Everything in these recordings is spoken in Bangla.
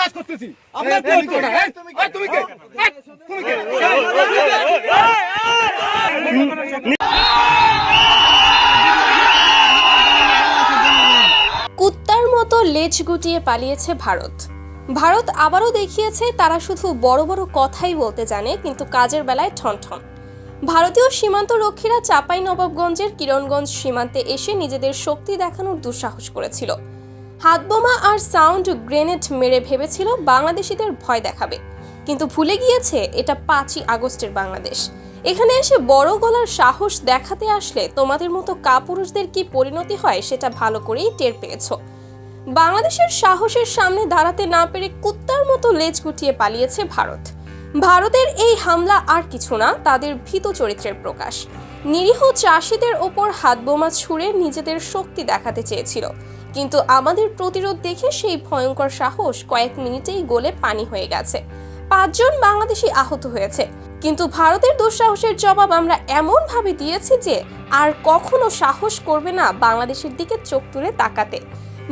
কাজ করতেছি। এই, তুমি কে? এই, তুমি কে? তুমি কে? কুত্তার মতো লেজ গুটিয়ে পালিয়েছে ভারত। ভারত আবারও দেখিয়েছে তারা শুধু বড় বড় কথাই বলতে জানে কিন্তু কাজের বেলায় ঠনঠন ভারতীয় সীমান্ত রক্ষীরা চাপাই নবাবগঞ্জের কিরণগঞ্জ সীমান্তে এসে নিজেদের শক্তি দেখানোর দুঃসাহস করেছিল। হাতবোমা আর সাউন্ড গ্রেনেড মেরে ভেবেছিল বাংলাদেশিদের ভয় দেখাবে। কিন্তু ভুলে গিয়েছে এটা পাঁচই আগস্টের বাংলাদেশ। এখানে এসে বড় গলার সাহস দেখাতে আসলে তোমাদের মতো কাপুরুষদের কি পরিণতি হয় সেটা ভালো করেই টের পেয়েছ। বাংলাদেশের সাহসের সামনে দাঁড়াতে না পেরে কুত্তার মতো লেজ গুটিয়ে পালিয়েছে ভারত। ভারতের এই হামলা আর কিছু না, তাদের ভীত চরিত্রের প্রকাশ। নিরীহ চাষিদের ওপর হাতবোমা ছুঁড়ে নিজেদের শক্তি দেখাতে চেয়েছিল। কিন্তু আমাদের প্রতিরোধ দেখে সেই ভয়ঙ্কর সাহস কয়েক মিনিটেই গোলে পানি হয়ে গেছে। পাঁচজন বাংলাদেশি আহত হয়েছে। কিন্তু ভারতের দুঃসাহসের জবাব আমরা এমন ভাবে দিয়েছি যে আর কখনো সাহস করবে না বাংলাদেশের দিকে চোখ তুলে তাকাতে।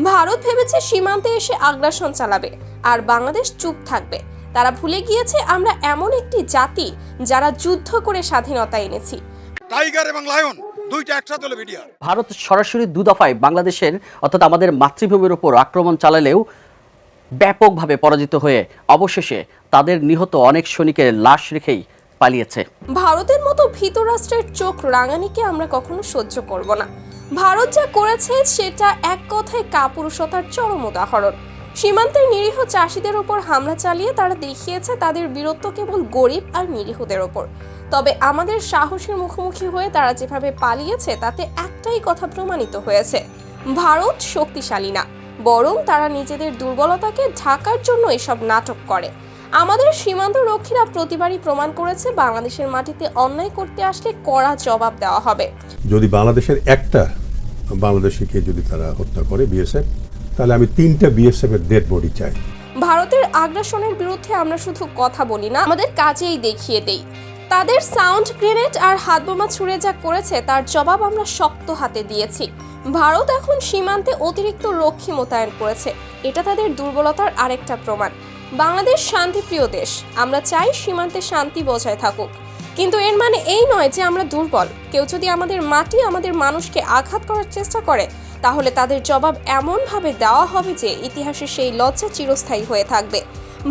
ভারত ভেবেছে সীমান্তে এসে আগ্রাসন চালাবে আর বাংলাদেশ চুপ থাকবে। তারা ভুলে গিয়েছে আমরা এমন একটি জাতি যারা যুদ্ধ করে স্বাধীনতা এনেছি। টাইগার এবং লায়ন দুইটা একসাথে হলো ভিডিও ভারত সরাসরি দু দফায় বাংলাদেশের অর্থাৎ আমাদের মাতৃভূমির উপর আক্রমণ চালালেও ব্যাপকভাবে পরাজিত হয়ে অবশেষে তাদের নিহত অনেক সৈনিকের লাশ রেখেই পালিয়েছে। ভারতের মতো ভীত রাষ্ট্রের চোখ রাঙানিকে আমরা কখনো সহ্য করব না। ভারত যা করেছে সেটা এক কথায় কাপুরুষতার চরম উদাহরণ। সীমান্তের নিরীহ চাষিদের ওপর হামলা চালিয়ে তারা দেখিয়েছে তাদের বীরত্ব কেবল গরিব আর নিরীহদের ওপর তবে আমাদের সাহসের মুখোমুখি হয়ে তারা যেভাবে পালিয়েছে, তাতে একটাই কথা প্রমাণিত হয়েছে। ভারত শক্তিশালী না, বরং তারা নিজেদের দুর্বলতাকে ঢাকার জন্য এসব নাটক করে। আমাদের সীমান্ত রক্ষীরা প্রতিবারই প্রমাণ করেছে, বাংলাদেশের মাটিতে অন্যায় করতে আসলে কড়া জবাব দেওয়া হবে। যদি বাংলাদেশের একটা বাংলাদেশিকে যদি তারা হত্যা করে, বিএসএফ তাহলে আমি তিনটা বিএসএফ এর ডেড বডি চাই। ভারতের আগ্রাসনের বিরুদ্ধে আমরা শুধু কথা বলি না, আমাদের কাজেই দেখিয়ে দেই। তাদের সাউন্ড গ্রেনেড আর হাত বোমা ছুঁড়ে যা করেছে, তার জবাব আমরা শক্ত হাতে দিয়েছি। ভারত এখন সীমান্তে অতিরিক্ত রক্ষী মোতায়েন করেছে। এটা তাদের দুর্বলতার আরেকটা প্রমাণ। বাংলাদেশ শান্তিপ্রিয় দেশ, আমরা চাই সীমান্তে শান্তি বজায় থাকুক। কিন্তু এর মানে এই নয় যে আমরা দুর্বল। কেউ যদি আমাদের মাটি, আমাদের মানুষকে আঘাত করার চেষ্টা করে তাহলে তাদের জবাব এমনভাবে দেওয়া হবে যে ইতিহাসে সেই লজ্জা চিরস্থায়ী হয়ে থাকবে।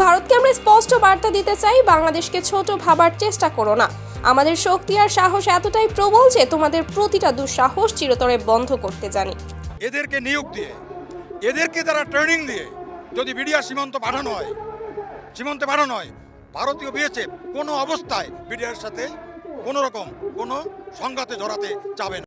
ভারতকে আমরা স্পষ্ট বার্তা দিতে চাই, বাংলাদেশকে ছোট ভাবার চেষ্টা করো না। আমাদের শক্তি আর সাহস এতটাই প্রবল যে তোমাদের প্রতিটা দুঃসাহস চিরতরে বন্ধ করতে জানি। এদেরকে নিয়োগ দিয়ে, এদেরকে তারা ট্রেনিং দিয়ে যদি বিডিআর সীমান্ত পাঠানো হয়, সীমান্তে পাঠানো হয়, ভারতীয় বিএসএফ কোনো অবস্থায় বিডিআর সাথে কোনো রকম কোনো সংঘাতে জড়াতে যাবে না।